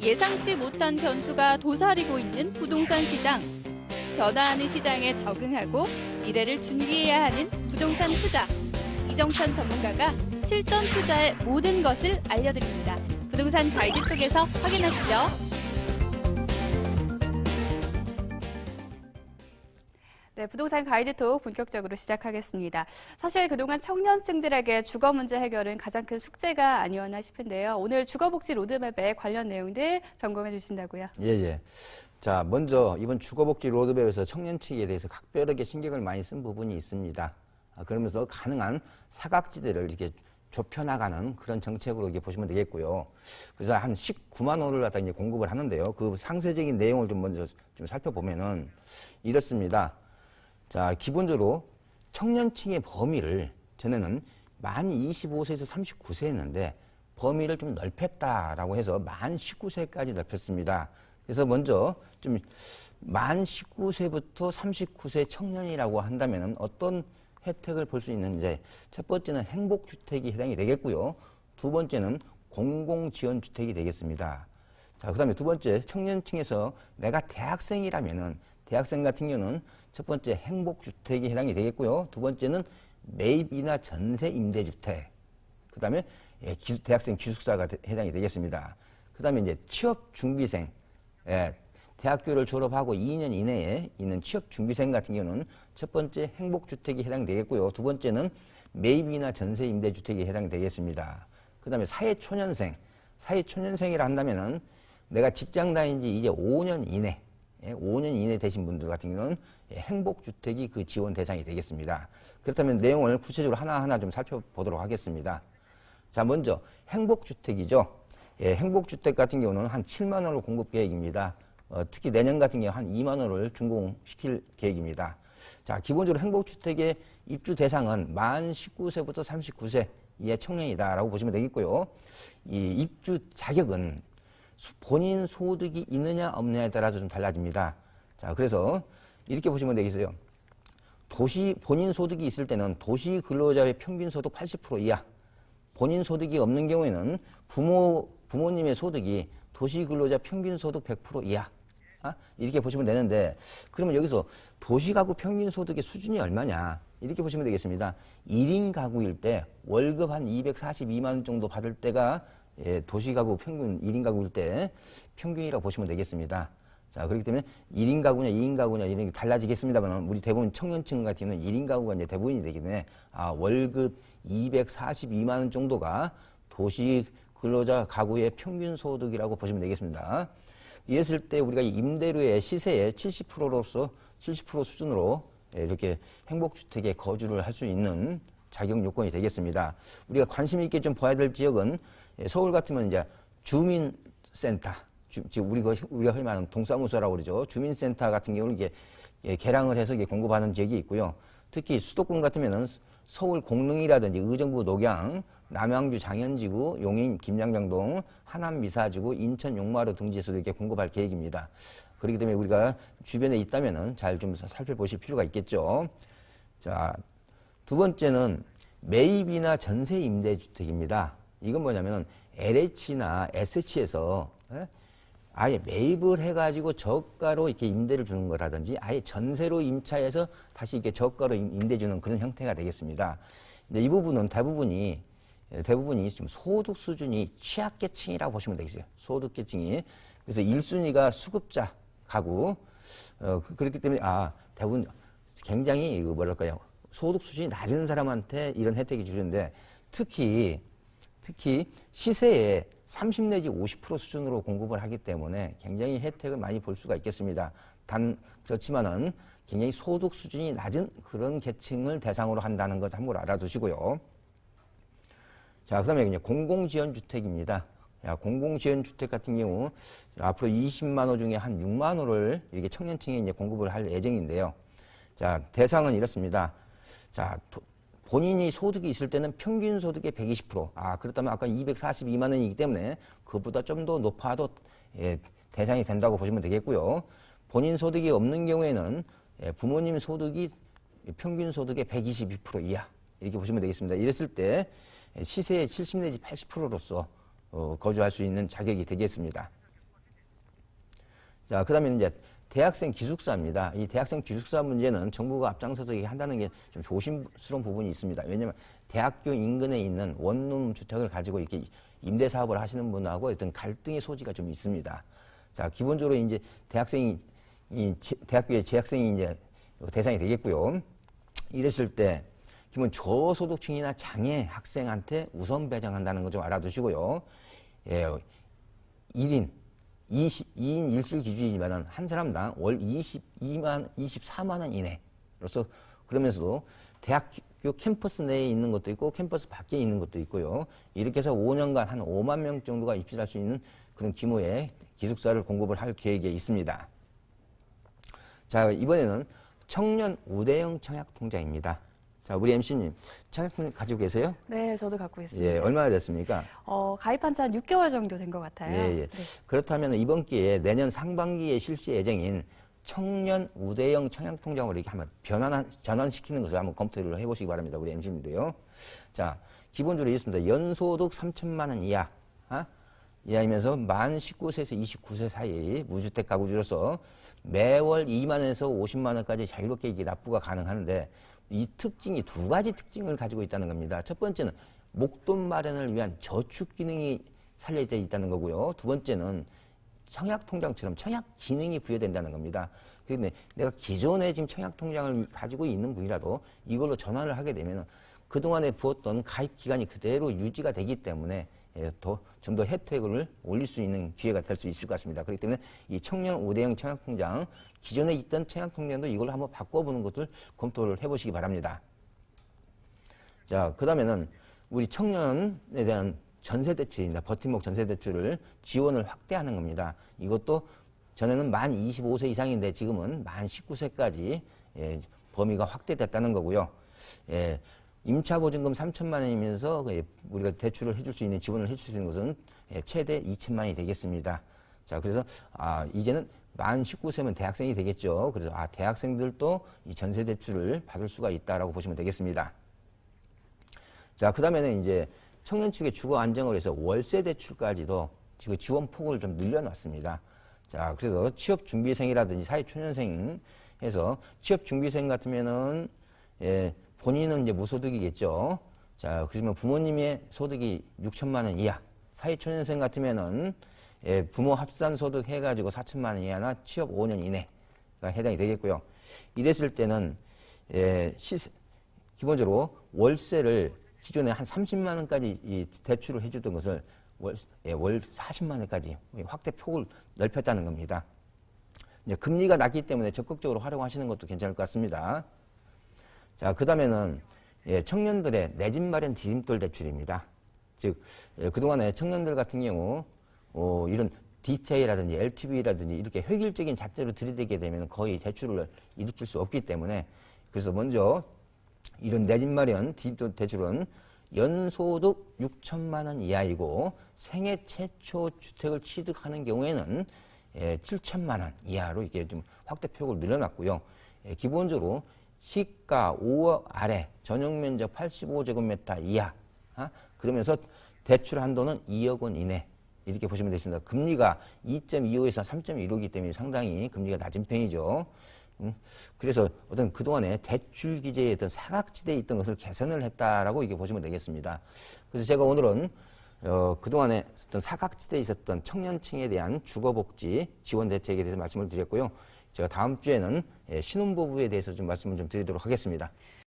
예상치 못한 변수가 도사리고 있는 부동산 시장. 변화하는 시장에 적응하고 미래를 준비해야 하는 부동산 투자. 이정찬 전문가가 실전 투자의 모든 것을 알려드립니다. 부동산 가이드 속에서 확인하시죠. 네, 부동산 가이드톡 본격적으로 시작하겠습니다. 사실 그동안 청년층들에게 주거 문제 해결은 가장 큰 숙제가 아니었나 싶은데요. 오늘 주거복지 로드맵에 관련 내용들 점검해 주신다고요. 예, 예. 자, 먼저 이번 주거복지 로드맵에서 청년층에 대해서 각별하게 신경을 많이 쓴 부분이 있습니다. 아, 그러면서 가능한 사각지대를 이렇게 좁혀나가는 그런 정책으로 이렇게 보시면 되겠고요. 그래서 한 19만 원을 갖다 이제 공급을 하는데요. 그 상세적인 내용을 좀 먼저 좀 살펴보면은 이렇습니다. 자, 기본적으로 청년층의 범위를 전에는 만 25세에서 39세였는데 범위를 좀 넓혔다라고 해서 만 19세까지 넓혔습니다. 그래서 먼저 좀 만 19세부터 39세 청년이라고 한다면 어떤 혜택을 볼 수 있는지 첫 번째는 행복주택이 해당이 되겠고요. 두 번째는 공공지원주택이 되겠습니다. 자, 그 다음에 두 번째, 청년층에서 내가 대학생이라면은 대학생 같은 경우는 첫 번째 행복주택이 해당이 되겠고요. 두 번째는 매입이나 전세 임대주택. 그 다음에 예, 대학생 기숙사가 되- 해당이 되겠습니다. 그 다음에 이제 취업 준비생. 예, 대학교를 졸업하고 2년 이내에 있는 취업 준비생 같은 경우는 첫 번째 행복주택이 해당이 되겠고요. 두 번째는 매입이나 전세 임대주택이 해당이 되겠습니다. 그 다음에 사회초년생. 사회초년생이라 한다면은 내가 직장 다닌 지 이제 5년 이내, 예, 5년 이내 되신 분들 같은 경우는 예, 행복주택이 그 지원 대상이 되겠습니다. 그렇다면 내용을 구체적으로 하나하나 좀 살펴보도록 하겠습니다. 자, 먼저 행복주택이죠. 예, 행복주택 같은 경우는 한 7만 원을 공급 계획입니다. 어, 특히 내년 같은 경우 한 2만 원을 준공시킬 계획입니다. 자, 기본적으로 행복주택의 입주 대상은 만 19세부터 39세 이하 청년이다라고 보시면 되겠고요. 이 입주 자격은 소- 본인 소득이 있느냐 없느냐에 따라서 좀 달라집니다. 자, 그래서 이렇게 보시면 되겠어요. 도시 본인 소득이 있을 때는 도시 근로자의 평균 소득 80% 이하, 본인 소득이 없는 경우에는 부모 부모님의 소득이 도시 근로자 평균 소득 100% 이하. 아? 이렇게 보시면 되는데 그러면 여기서 도시 가구 평균 소득의 수준이 얼마냐? 이렇게 보시면 되겠습니다. 1인 가구일 때 월급 한 242만 원 정도 받을 때가 예, 도시 가구 평균 1인 가구일 때 평균이라고 보시면 되겠습니다. 자, 그렇기 때문에 1인 가구냐, 2인 가구냐, 이런 게 달라지겠습니다만, 우리 대부분 청년층 같은 경우는 1인 가구가 이제 대부분이 되기 때문에, 아, 월급 242만원 정도가 도시 근로자 가구의 평균 소득이라고 보시면 되겠습니다. 이랬을 때 우리가 임대료의 시세의 70%로서 70% 수준으로 예, 이렇게 행복주택에 거주를 할 수 있는 자격 요건이 되겠습니다. 우리가 관심 있게 좀 봐야 될 지역은 예, 서울 같으면 이제 주민센터, 주, 지금 우리가 우리가 흔히 말하는 동사무소라고 그러죠. 주민센터 같은 경우는 이게 예, 개량을 해서 이게 공급하는 지역이 있고요. 특히 수도권 같으면은 서울 공릉이라든지 의정부 녹양, 남양주 장현지구, 용인 김양장동, 하남 미사지구, 인천 용마루 등지에서도 이렇게 공급할 계획입니다. 그렇기 때문에 우리가 주변에 있다면은 잘 좀 살펴보실 필요가 있겠죠. 자, 두 번째는 매입이나 전세 임대주택입니다. 이건 뭐냐면은 LH나 SH에서 아예 매입을 해가지고 저가로 이렇게 임대를 주는 거라든지 아예 전세로 임차해서 다시 이렇게 저가로 임- 임대 주는 그런 형태가 되겠습니다. 이제 이 부분은 대부분이 예, 대부분이 좀 소득 수준이 취약계층이라고 보시면 되겠어요. 소득계층이 그래서 1순위가 수급자 가구 어, 그- 그렇기 때문에 아 대부분 굉장히 이거 뭐랄까요 소득 수준이 낮은 사람한테 이런 혜택이 주는데 특히 특히 시세의 30 내지 50% 수준으로 공급을 하기 때문에 굉장히 혜택을 많이 볼 수가 있겠습니다. 단 그렇지만은 굉장히 소득 수준이 낮은 그런 계층을 대상으로 한다는 것 참고로 알아두시고요. 자, 그 다음에 이제 공공지원 주택입니다. 야, 공공지원 주택 같은 경우 앞으로 20만 호 중에 한 6만 호를 이렇게 청년층에 이제 공급을 할 예정인데요. 자, 대상은 이렇습니다. 자, 도- 본인이 소득이 있을 때는 평균 소득의 120%. 아, 그렇다면 아까 242만 원이기 때문에 그보다 좀 더 높아도 예, 대상이 된다고 보시면 되겠고요. 본인 소득이 없는 경우에는 예, 부모님 소득이 평균 소득의 122% 이하 이렇게 보시면 되겠습니다. 이랬을 때 시세의 70 내지 80%로서 어, 거주할 수 있는 자격이 되겠습니다. 자, 그 다음에 이제 대학생 기숙사입니다. 이 대학생 기숙사 문제는 정부가 앞장서서 한다는 게 좀 조심스러운 부분이 있습니다. 왜냐하면 대학교 인근에 있는 원룸 주택을 가지고 이렇게 임대 사업을 하시는 분하고 어떤 갈등의 소지가 좀 있습니다. 자, 기본적으로 이제 대학생이 이 제- 대학교의 재학생이 이제 대상이 되겠고요. 이랬을 때 기본 저소득층이나 장애 학생한테 우선 배정한다는 거 좀 알아두시고요. 예, 1인 20, 2인 1실 기준이지만은 한 사람당 월 22만 24만 원 이내로서 그러면서도 대학교 캠퍼스 내에 있는 것도 있고 캠퍼스 밖에 있는 것도 있고요. 이렇게 해서 5년간 한 5만 명 정도가 입실할 수 있는 그런 규모의 기숙사를 공급을 할 계획에 있습니다. 자, 이번에는 청년 우대형 청약 통장입니다. 자, 우리 MC님, 청약 통장 가지고 계세요? 네, 저도 갖고 있습니다. 예, 얼마나 됐습니까? 어, 가입한 지 한 6개월 정도 된 것 같아요. 예, 예. 네. 그렇다면 이번 기회에 내년 상반기에 실시 예정인 청년 우대형 청약 통장으로 이렇게 한번 변환, 전환시키는 것을 한번 검토를 해보시기 바랍니다. 우리 MC님도요. 자, 기본적으로 있습니다. 연소득 3천만 원 이하, 아? 이하이면서 만 19세에서 29세 사이 무주택 가구주로서 매월 2만에서 50만 원까지 자유롭게 이게 납부가 가능한데 이 특징이 두 가지 특징을 가지고 있다는 겁니다. 첫 번째는 목돈 마련을 위한 저축 기능이 살려져 있다는 거고요. 두 번째는 청약 통장처럼 청약 기능이 부여된다는 겁니다. 그런데 내가 기존에 지금 청약 통장을 가지고 있는 분이라도 이걸로 전환을 하게 되면 그동안에 부었던 가입 기간이 그대로 유지가 되기 때문에 좀 더 혜택을 올릴 수 있는 기회가 될 수 있을 것 같습니다. 그렇기 때문에 이 청년 우대형 청약통장, 기존에 있던 청약통장도 이걸로 한번 바꿔보는 것을 검토를 해보시기 바랍니다. 자, 그 다음에는 우리 청년에 대한 전세대출입니다. 버팀목 전세대출을 지원을 확대하는 겁니다. 이것도 전에는 만 25세 이상인데 지금은 만 19세까지 예, 범위가 확대됐다는 거고요. 예, 임차 보증금 3천만 원이면서 그, 예, 우리가 대출을 해줄 수 있는 지원을 해줄 수 있는 것은 예, 최대 2천만 원이 되겠습니다. 자, 그래서 아, 이제는 만 19세면 대학생이 되겠죠. 그래서 아, 대학생들도 이 전세 대출을 받을 수가 있다라고 보시면 되겠습니다. 자, 그 다음에는 이제 청년 측의 주거 안정을 위해서 월세 대출까지도 지금 지원 폭을 좀 늘려놨습니다. 자, 그래서 취업 준비생이라든지 사회 초년생 해서 취업 준비생 같으면은 예, 본인은 이제 무소득이겠죠. 자, 그러면 부모님의 소득이 6천만 원 이하, 사회초년생 같으면은 예, 부모 합산 소득 해가지고 4천만 원 이하나 취업 5년 이내가 해당이 되겠고요. 이랬을 때는 예, 시세, 기본적으로 월세를 기존에 한 30만 원까지 이 대출을 해주던 것을 월, 예, 월 40만 원까지 확대 폭을 넓혔다는 겁니다. 이제 금리가 낮기 때문에 적극적으로 활용하시는 것도 괜찮을 것 같습니다. 자, 그 다음에는 예, 청년들의 내 집 마련 디딤돌 대출입니다. 즉, 예, 그동안에 청년들 같은 경우, 어, 이런 DTI라든지 LTV라든지 이렇게 획일적인 잣대로 들이대게 되면 거의 대출을 일으킬 수 없기 때문에 그래서 먼저 이런 내 집 마련 디딤돌 대출은 연소득 6천만 원 이하이고 생애 최초 주택을 취득하는 경우에는 예, 7천만 원 이하로 이게 좀 확대 폭을 늘려놨고요. 예, 기본적으로 시가 5억 아래 전용 면적 85제곱미터 이하 아? 그러면서 대출 한도는 2억 원 이내 이렇게 보시면 되겠습니다. 금리가 2.25에서 3.15이기 때문에 상당히 금리가 낮은 편이죠. 음, 그래서 어떤 그동안에 대출 규제의 어떤 사각지대에 있던 것을 개선을 했다라고 이렇게 보시면 되겠습니다. 그래서 제가 오늘은 어, 그동안에 어떤 사각지대에 있었던 청년층에 대한 주거복지 지원 대책에 대해서 말씀을 드렸고요. 제가 다음 주에는 예, 신혼부부에 대해서 좀 말씀을 좀 드리도록 하겠습니다.